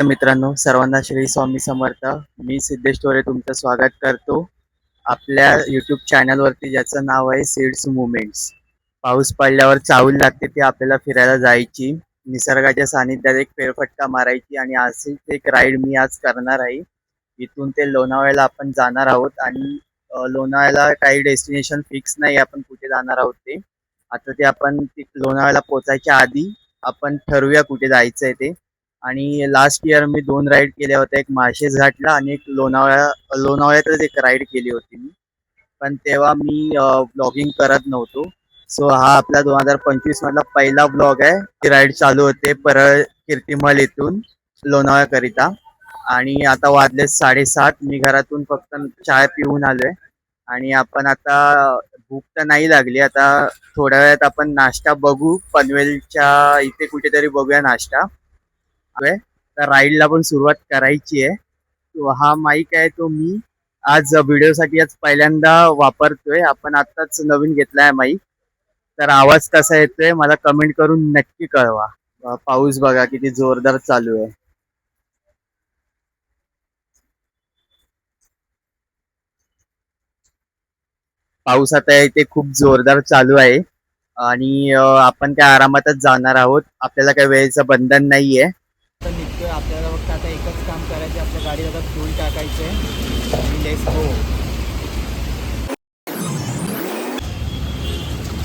मित्रांनो सर्वांना श्री स्वामी समर्थ. मी सिद्धेश टोरे तुमचं स्वागत करतो. आपल्या युट्यूब चॅनलवरती ज्याचं नाव आहे सीड्स मुवमेंट्स पाऊस पडल्यावर चावूल लागते ते आपल्याला फिरायला जायची. निसर्गाच्या सानिध्यात एक फेरफटका मारायची आणि अशीच एक राईड मी आज करणार आहे. इथून ते लोणावळ्याला आपण जाणार आहोत आणि लोणावळ्याला काही डेस्टिनेशन फिक्स नाही आपण कुठे जाणार आहोत ते. आता ते आपण लोणावळ्याला पोचायच्या आधी आपण ठरवूया कुठे जायचं आहे ते. आणि लास्ट इयर मी दोन राईड केल्या होत्या. एक माळशेज घाटला आणि एक लोणावळ्या लोणावळ्यातच एक राईड केली होती मी. पण तेव्हा मी ब्लॉगिंग करत नव्हतो. सो हा आपला दोन हजार पंचवीस मधला पहिला ब्लॉग आहे. ती राईड चालू होते परळ कीर्तिमल इथून लोणावळ्याकरिता. आणि आता वाजले साडेसात. मी घरातून फक्त चाय पिऊन आलोय. आणि आपण आता भूक तर नाही लागली. आता थोड्या वेळात आपण नाश्ता बघू. पनवेलच्या इथे कुठेतरी बघूया नाश्ता. करतोय. तर राईडला पण सुरुवात करायची आहे. तो हा माईक आहे तो मी आज व्हिडिओसाठी आज पहिल्यांदा वापरतोय. आपण आत्ताच नवीन घेतलाय माईक. तर आवाज कसा येतोय मला कमेंट करून नक्की कळवा. पाऊस बघा किती जोरदार चालू आहे. पाऊस आता इथे खूप जोरदार चालू आहे. आणि आपण काय आरामातच जाणार आहोत. आपल्याला काही वेळेचं बंधन नाहीये तर निघतोय आपल्याला फक्त आता एकच काम करायचं आपल्या गाडीत आता फ्यूल टाकायचंय म्हणजे हो.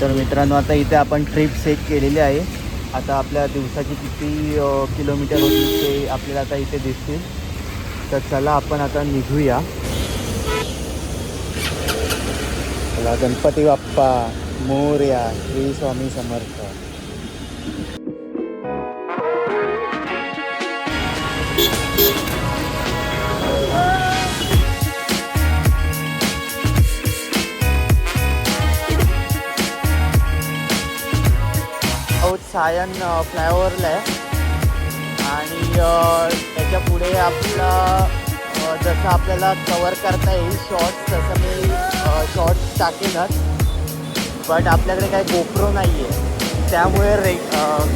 तर मित्रांनो आता इथे आपण ट्रिप सेट केलेली आहे. आता आपल्या दिवसाची किती किलोमीटर होती ते आपल्याला आता इथे दिसतील. तर चला आपण आता निघूया. गणपती बाप्पा मोर्या श्री स्वामी समर्थ. सायन फ्लायओव्हरला uh, आहे. आणि uh, त्याच्या पुढे आपला uh, जसं आपल्याला कवर करता येईल शॉर्ट्स तसं मी शॉर्ट्स टाकेनच बट आपल्याकडे काही गोप्रो नाही आहे त्यामुळे रे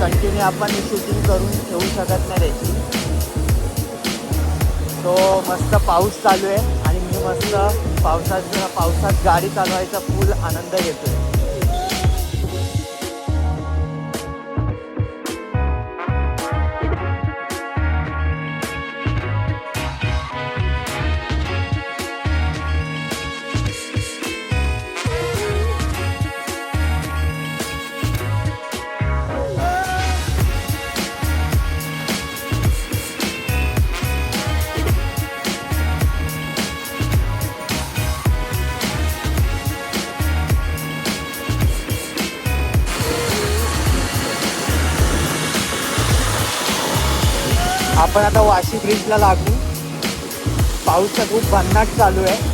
कंटिन्यू आपण शूटिंग करून ठेवू शकत नाही त्याची तो मस्त पाऊस चालू आहे. आणि मी मस्त पावसात पावसात गाडी चालवायचा फुल आनंद घेतो आहे आपण आता वाशी ब्रिजला लागू. पाऊस तर खूप भन्नाट चालू आहे.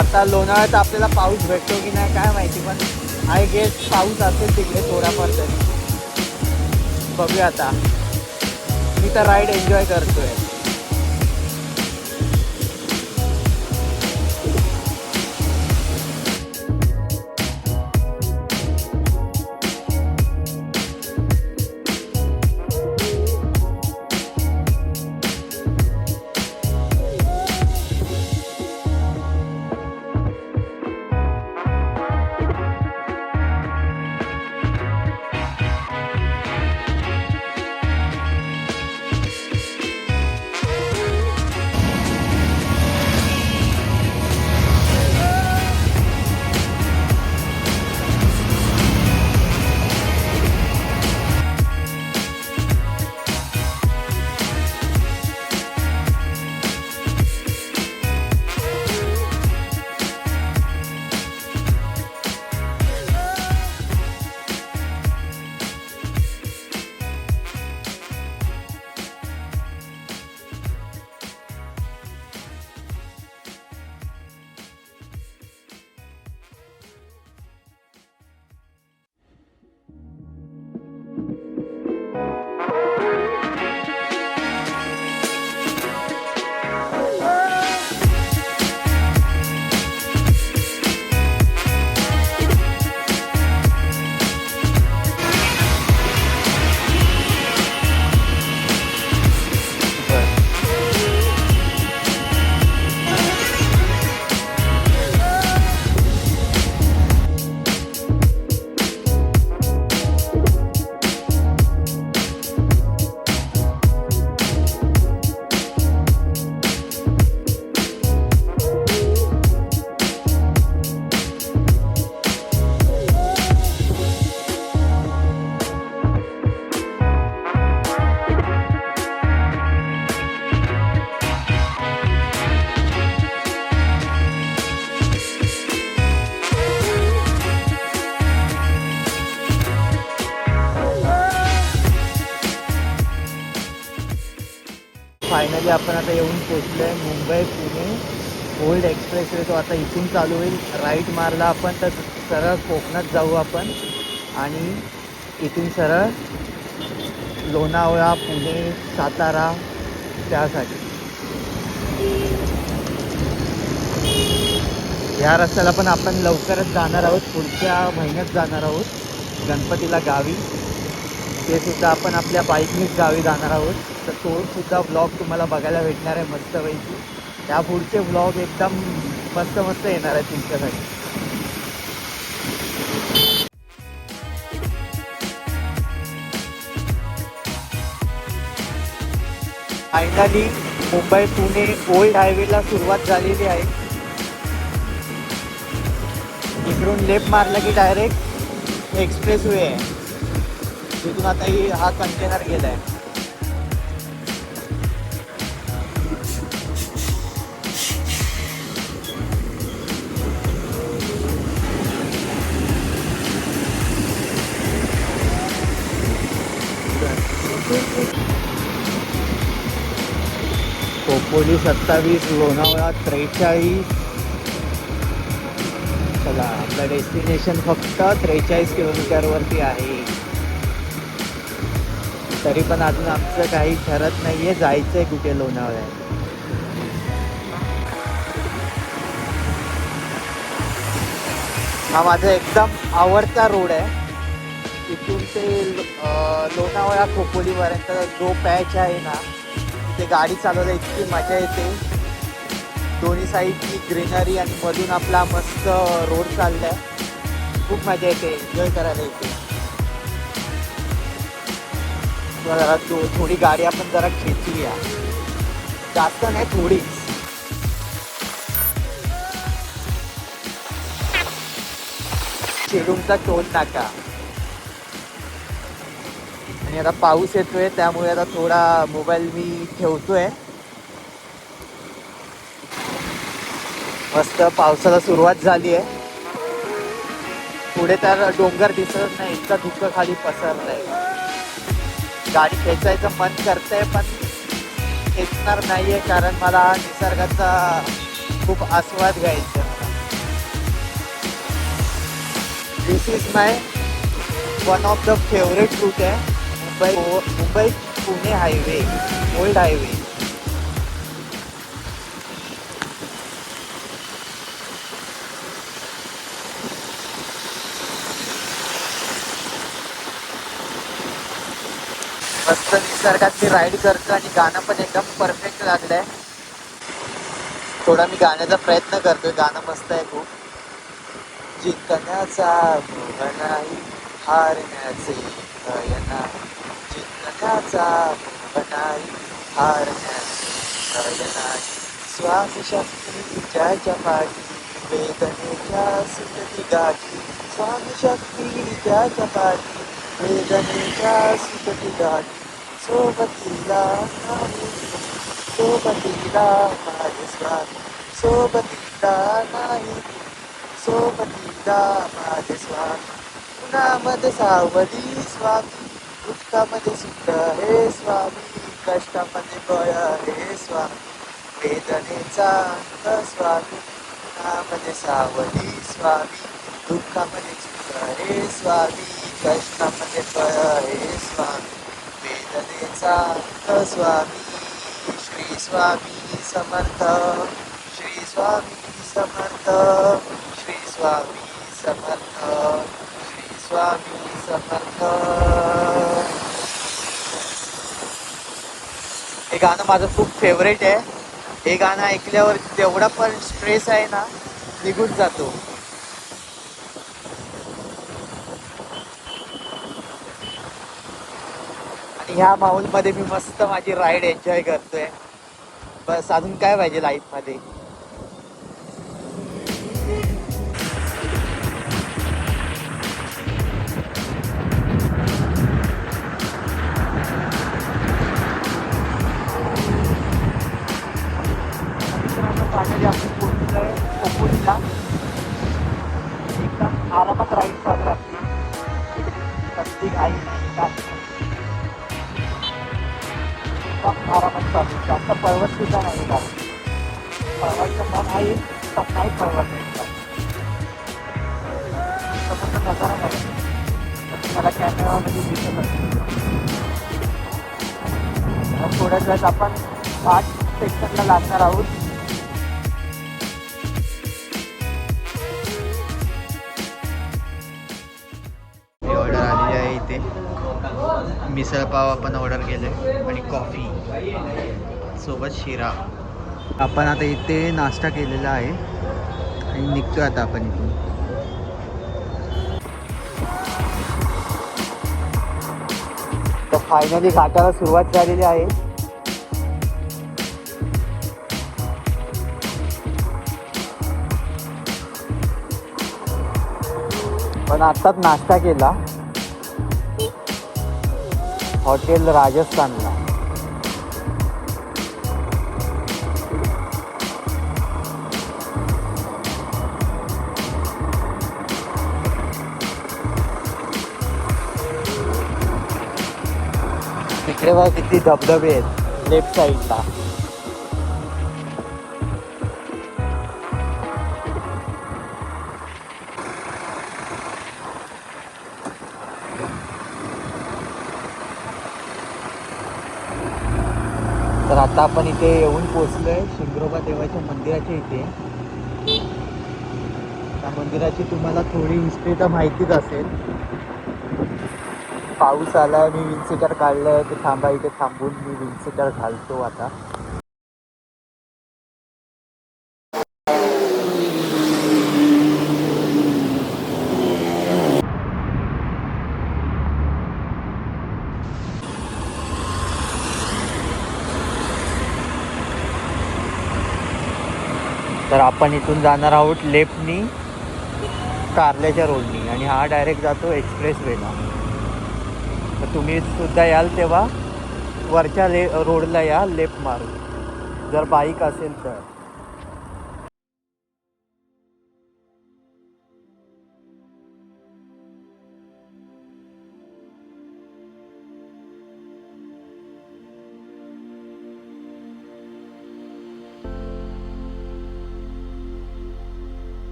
आता लोणावळ्यात आपल्याला पाऊस भेटतो की नाही काय माहिती पण आय गेस पाऊस असेल तिकडे थोडाफार तरी. बघूया आता. मी तर राईड एन्जॉय करतोय. पोचलो आहे Mumbai Pune. Old expressway तो आता इथून चालू होईल. राईट मारला आपण तर सरळ कोकणात जाऊ आपण. आणि इथून सरळ लोणावळा पुणे सातारा त्यासाठी. या रस्त्याला पण आपण लवकरच जाणार आहोत. पुढच्या महिन्यात जाणार आहोत. गणपतीला गावी. ते सुद्धा आपण आपल्या बाईकनीच गावी जाणार आहोत. तर तो सुद्धा ब्लॉग तुम्हाला बघायला भेटणार आहे मस्तपैकी. त्या पुढचे ब्लॉग एकदम मस्त मस्त येणार आहे तुमच्यासाठी. फायनली मुंबई पुणे ओल्ड हायवेला सुरुवात झालेली आहे. इकडून लेफ्ट मारला की डायरेक्ट एक्सप्रेस वे आहे. तिथून आता ही हा कंटेनर गेलाय. खोपोली सत्तावीस लोणावळा त्रेचाळीस. चला आपलं डेस्टिनेशन फक्त त्रेचाळीस किलोमीटरवरती आहे. तरी पण अजून आमचं काही ठरत नाहीये जायचंय कुठे लोणावळ्यात. हा माझा एकदम आवडता रोड आहे. इथून ते लोणावळा खोपोलीपर्यंत जो पॅच आहे ना ते गाडी चालवायला इतकी मजा येते. दोन्ही साईडची ग्रीनरी आणि मधून आपला मस्त रोड चाललाय. खूप मजा येते. एन्जॉय करायला येते. थोडी गाडी आपण जरा खेचूया. जास्त नाही थोडीच शिरूमचा टोल टाका आणि आता पाऊस येतोय त्यामुळे आता थोडा मोबाईल मी ठेवतोय. मस्त पावसाला सुरुवात झाली आहे पुढे तर डोंगर दिसत नाही इतका धुकं खाली पसरलंय. गाडी खेचायचं मन करतंय पण खेचणार नाहीये कारण मला निसर्गाचा खूप आस्वाद घ्यायचा. This is my one of the favourite route आहे. Mumbai Mumbai Pune highway old highway. मस्त निसर्गात मी राईड करतो आणि गाणं पण एकदम परफेक्ट लागलंय. थोडा मी गाण्याचा प्रयत्न करतोय गाणं मस्त आहे खूप. जिंकण्याचा मोह नाही हारण्याचे भय नाही. जिंकण्याचा बनाई नाही हारण्याचे नाही श्वास शक्ती जय पाठी वेदनेच्या सुखती गाठी श्वास शक्ती जय पाठी वेदनेच्या सुखती गाठी सोबतीला नाही सोबतीला माझे स्वामी सोबतीला नाही सोबतीला माझे स्वामी उन्हामध्ये सावली स्वामी. दुःखामध्ये सुख हे स्वामी कष्टामध्ये बळ हे स्वामी वेदनेचा अंत स्वामी उन्हामध्ये सावली स्वामी दुःखामध्ये सुख हे स्वामी कष्टामध्ये बळ हे स्वामी वेदनेचा अंत स्वामी श्री स्वामी समर्थ श्री स्वामी समर्थ श्री स्वामी समर्थ. स्वामी समर्थ. हे गाणं माझं खूप फेवरेट आहे. हे गाणं ऐकल्यावर तेवढा पण स्ट्रेस आहे ना निघून जातो. आणि ह्या माहोलमध्ये मी मस्त माझी राईड एन्जॉय करतोय. बस अजून काय पाहिजे लाईफमध्ये एकदम आरामात जास्त पर्वत सुद्धा नाही गाडी पर्वतचं मन आहे पण नाही. पर्वत समोरचा नजारा बघा. मला कॅमेरामध्ये दिसत असेल. थोड्याच वेळात आपण आठ सेक्शनला लागणार आहोत. मिसळपाव आपण ऑर्डर केले आणि कॉफी सोबत शिरा. आपण आता इथे नाश्ता केलेला आहे. आणि निघतोय आता आपण इथून. तर फायनली घाटाला सुरुवात झालेली आहे. पण आत्ताच नाश्ता केला. हॉटेल राजस्थानला तिकडे बघा किती धबधबे आहेत लेफ्ट साईडला तर आता आपण इथे येऊन पोचलोय शिंगरोबा देवाच्या मंदिराच्या इथे. त्या मंदिराची तुम्हाला थोडी हिस्ट्री तर माहितीच असेल. पाऊस आलाय मी विंडसीटर काढलंय ते थांबा इथे थांबून मी विंडसीटर घालतो आता. तर आपण इथून जाणार आहोत लेफ्टनी कारल्याच्या रोडनी आणि हा डायरेक्ट जातो एक्सप्रेस वेला तर तुम्ही सुद्धा याल तेव्हा वरच्या ले रोडला या लेफ्ट मारून. जर बाईक असेल तर.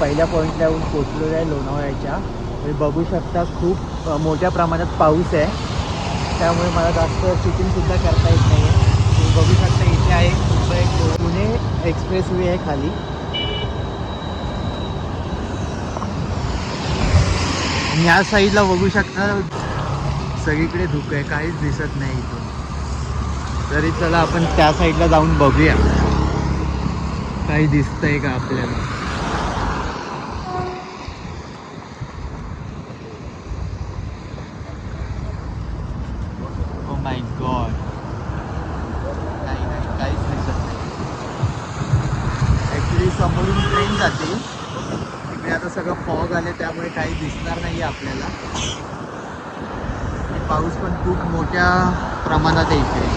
पहिल्या पॉईंटला येऊन पोचलेलो आहे लोणावळ्याच्या. तुम्ही बघू शकता खूप मोठ्या प्रमाणात पाऊस आहे. त्यामुळे मला जास्त शूटिंगसुद्धा करता येत नाही आहे तुम्ही बघू शकता इथे आहे मुंबई पुणे एक्सप्रेस वे आहे खाली. या साईडला बघू शकता सगळीकडे धुकं आहे. काहीच दिसत नाही इथून. तरी चला आपण त्या साईडला जाऊन बघूया. काही दिसतंय का आपल्याला ओ माय गॉड नाही नाही काहीच दिसत नाही ॲक्च्युली समोरून ट्रेन जाते. तिकडे आता सगळं फॉग आले त्यामुळे काही दिसणार नाही आपल्याला. पाऊस पण खूप मोठ्या प्रमाणात आहे इकडे.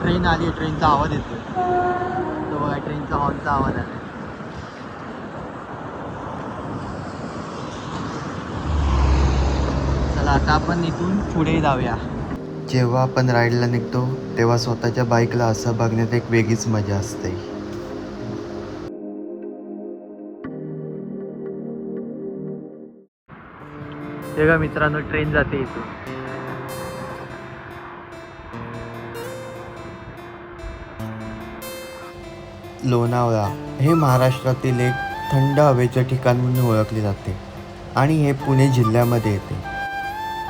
ट्रेन आली ट्रेनचा आवाज येतो तो बघा ट्रेनचा हॉर्नचा आवाज आला चला आता आपण इथून पुढे जाऊया. जेव्हा आपण राईडला निघतो तेव्हा स्वतःच्या बाईकला असं बघण्यात एक वेगळीच मजा असते. हे का मित्रांनो ट्रेन जाते इथून. लोणावळा हे महाराष्ट्रातील एक थंड हवेचे ठिकाण म्हणून ओळखले जाते आणि हे पुणे जिल्ह्यामध्ये येते.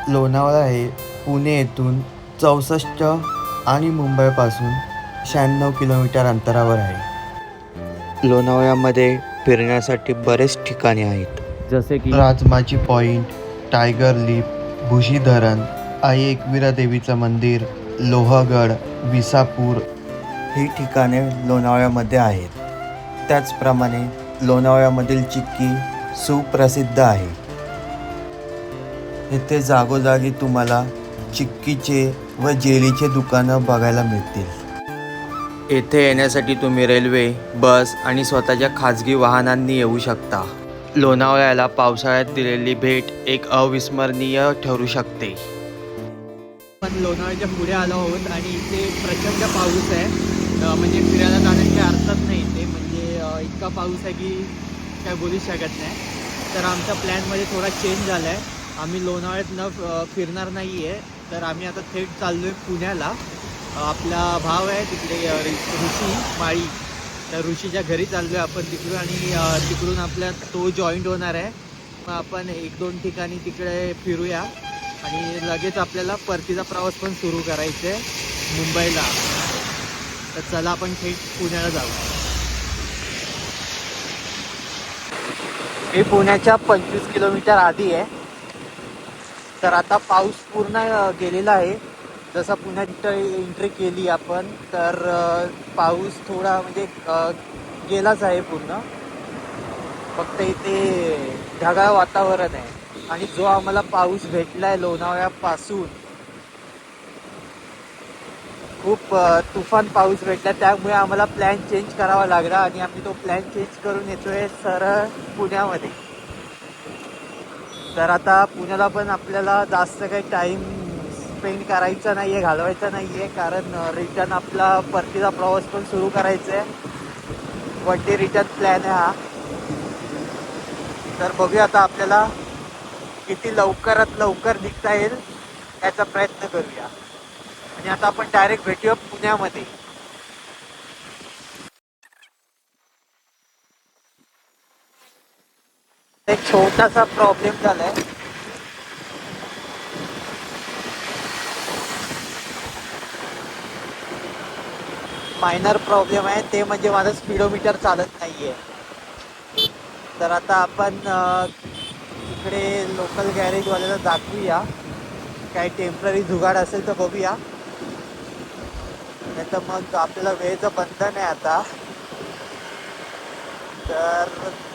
लोणावळा हे पुणे येथून चौसष्ट आणि मुंबईपासून शहाण्णव किलोमीटर अंतरावर आहे. लोणावळ्यामध्ये फिरण्यासाठी बरेच ठिकाणे आहेत. जसे की Rajmachi point tiger leap Bhushi धरण आई एकविरा देवीचं मंदिर लोहगड विसापूर. ही ठिकाणे लोणावळ्यामध्ये आहेत. त्याचप्रमाणे लोणावळ्यामधील चिक्की सुप्रसिद्ध आहे. इथे जागोजागी तुम्हाला चिक्कीचे व जेलीचे दुकानं बघायला मिळतील. येथे येण्यासाठी तुम्ही रेल्वे बस आणि स्वतःच्या खाजगी वाहनांनी येऊ शकता. लोणावळ्याला पावसाळ्यात दिलेली भेट एक अविस्मरणीय ठरू शकते. आपण लोणावळ्याच्या पुढे आलो आहोत आणि इथे प्रचंड पाऊस आहे. म्हणजे फिरायला जाण्याची अर्थच नाही इथे. म्हणजे इतका पाऊस आहे की काय बोलू शकत नाही. तर आमच्या प्लॅनमध्ये थोडा चेंज झाला आहे आम्ही लोणावळ्यात न फिरणार नाही आहे तर आम्ही आता थेट चाललो आहे पुण्याला. आपला भाव आहे तिकडे ऋषी माळी. तर ऋषीच्या घरी चाललो आहे आपण तिकडून आणि तिकडून आपल्या तो जॉईंट होणार आहे. मग आपण एक दोन ठिकाणी तिकडे फिरूया आणि लगेच आपल्याला परतीचा प्रवास पण सुरू करायचा आहे मुंबईला. तर चला आपण थेट पुण्याला जाऊ. हे पुण्याच्या पंचवीस किलोमीटर आधी आहे. तर आता पाऊस पूर्ण गेलेला आहे. जसं पुण्यात एंट्री केली आपण तर पाऊस थोडा म्हणजे गेलाच आहे पूर्ण. फक्त इथे ढगाळ वातावरण आहे. आणि जो आम्हाला पाऊस भेटलाय लोणावळ्यापासून खूप तुफान पाऊस भेटला. त्यामुळे आम्हाला प्लॅन चेंज करावा लागला आणि आम्ही तो प्लॅन चेंज करून येतोय सरळ पुण्यामध्ये. तर आता पुण्याला पण आपल्याला जास्त काही टाईम स्पेंड करायचा नाही आहे घालवायचा नाही आहे कारण रिटर्न आपला परतीचा प्रवास पण सुरू करायचा आहे वन डे रिटर्न प्लॅन आहे हा. तर बघूया आता आपल्याला किती लवकरात लवकर निघता येईल याचा प्रयत्न करूया. आणि आता आपण डायरेक्ट भेटूया पुण्यामध्ये. एक छोटासा प्रॉब्लेम झालाय. मायनर प्रॉब्लेम आहे ते म्हणजे माझं स्पीडोमीटर चालत नाहीये. तर आता आपण इकडे लोकल गॅरेजवाल्याला दाखवूया. काही टेंपररी जुगाड असेल तर बघूया. नाही तर मग आपल्याला वेळेचं बंधन आहे आता. तर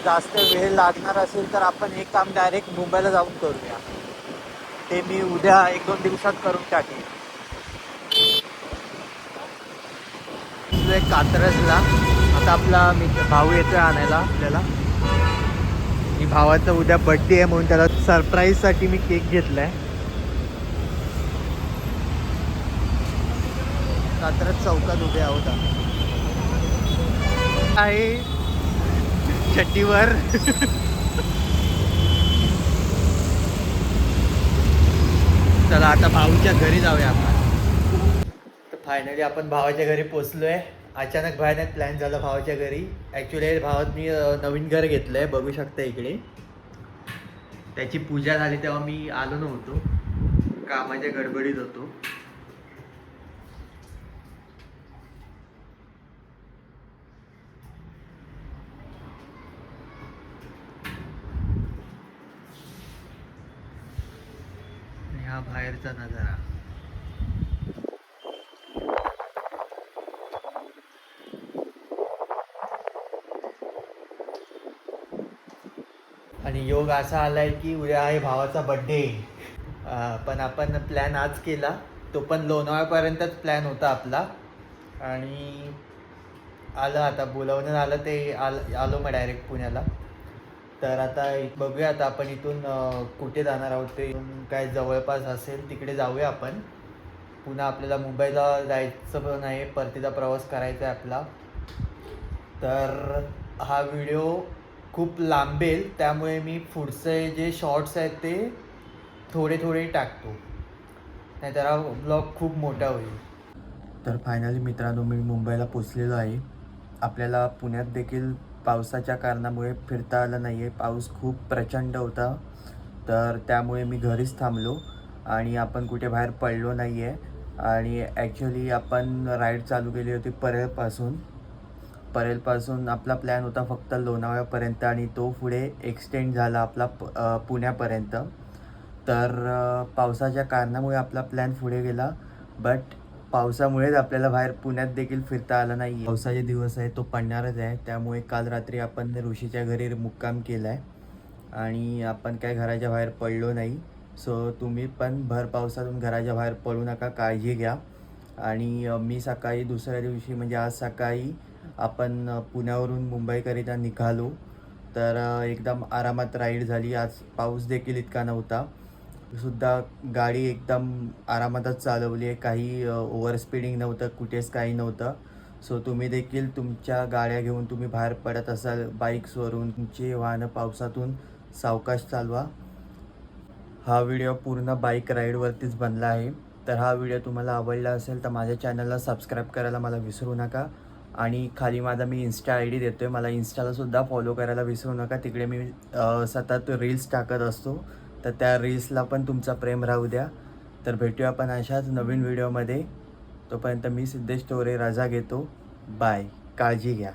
जास्त वेळ लागणार असेल तर आपण एक काम डायरेक्ट मुंबईला जाऊन करूया. ते मी उद्या एक दोन दिवसात करून टाकेन. एक कात्रजला आता आपला मित्र भाऊ येतोय आणायला आपल्याला. मी भावाचा उद्या बर्थडे आहे म्हणून त्याला सरप्राईजसाठी मी केक घेतलाय. कात्रज चौकात उभे आहोत आहे चट्टीवर चला आता भाऊच्या घरी जाऊया आपण. तर फायनली आपण भावाच्या घरी पोचलोय. अचानक भयानक प्लॅन झाला भावाच्या घरी. ॲक्च्युली भावात मी नवीन घर घेतलंय. बघू शकता इकडे. त्याची पूजा झाली तेव्हा मी आलो नव्हतो. कामाच्या गडबडीत होतो आणि हा बाहेरचा नजारा. आणि योग असा आलाय की उद्या आहे भावाचा बड्डे पण आपण प्लॅन आज केला. तो पण लोणावळ्यापर्यंतच प्लॅन होता आपला. आणि आलं आता बोलावण्यात आलं ते आल आलो मग डायरेक्ट पुण्याला. तर आता इ- बघूया आता आपण इथून कुठे जाणार आहोत ते. इथून काय जवळपास असेल तिकडे जाऊया आपण. पुन्हा आपल्याला मुंबईला जायचं पण आहे परतीचा प्रवास करायचा आहे आपला. तर हा व्हिडिओ खूप लांबेल त्यामुळे मी पुढचे जे शॉर्ट्स आहेत ते थोडे थोडे टाकतो. नाहीतर हा ब्लॉग खूप मोठा होईल. तर फायनली मित्रांनो मी मुंबईला पोचलेलो आहे. आपल्याला पुण्यात देखील पावसाच्या कारणामुळे फिरता आलं नाही आहे पाऊस खूप प्रचंड होता. तर त्यामुळे मी घरीच थांबलो आणि आपण कुठे बाहेर पडलो नाही आहे आणि ॲक्च्युली आपण राईड चालू केली होती परेलपासून परेलपासून आपला प्लॅन होता फक्त लोणावळ्यापर्यंत आणि तो पुढे एक्सटेंड झाला आपला पुण्यापर्यंत. तर पावसाच्या कारणामुळे आपला प्लॅन पुढे गेला. बट पावसामुळेच आपल्याला बाहेर पुण्यात देखील फिरता आलं नाही पावसाचे दिवस आहे तो पडणारच आहे. त्यामुळे काल रात्री आपण ऋषीच्या घरी मुक्काम केला आहे आणि आपण काय घराच्या बाहेर पडलो नाही. सो तुम्ही पण भर पावसातून घराच्या बाहेर पडू नका काळजी घ्या. आणि मी सकाळी दुसऱ्या दिवशी म्हणजे आज सकाळी आपण पुण्यावरून मुंबईकरिता निघालो. तर एकदम आरामात राईड झाली. आज पाऊस देखील इतका नव्हता. सुद्धा गाडी एकदम आरामातच चालवली आहे. काही ओव्हर स्पीडिंग नव्हतं कुठेच काही नव्हतं. सो तुम्ही देखील तुमच्या गाड्या घेऊन तुम्ही बाहेर पडत असाल बाईक्सवरून तुमची वाहनं पावसातून सावकाश चालवा. हा व्हिडिओ पूर्ण बाईक राईडवरतीच बनला आहे. तर हा व्हिडिओ तुम्हाला आवडला असेल तर माझ्या चॅनलला सबस्क्राईब करायला मला विसरू नका. आणि खाली माझा मी इन्स्टा आय डी देतो आहे मला इन्स्टालासुद्धा फॉलो करायला विसरू नका. तिकडे मी सतत रील्स टाकत असतो. तर त्या रील्सला पण तुमचा प्रेम राहू द्या. तर भेटूया आपण अशाच नवीन व्हिडिओमध्ये तोपर्यंत मी सिद्धेश तोरे रजा घेतो. बाय काळजी घ्या.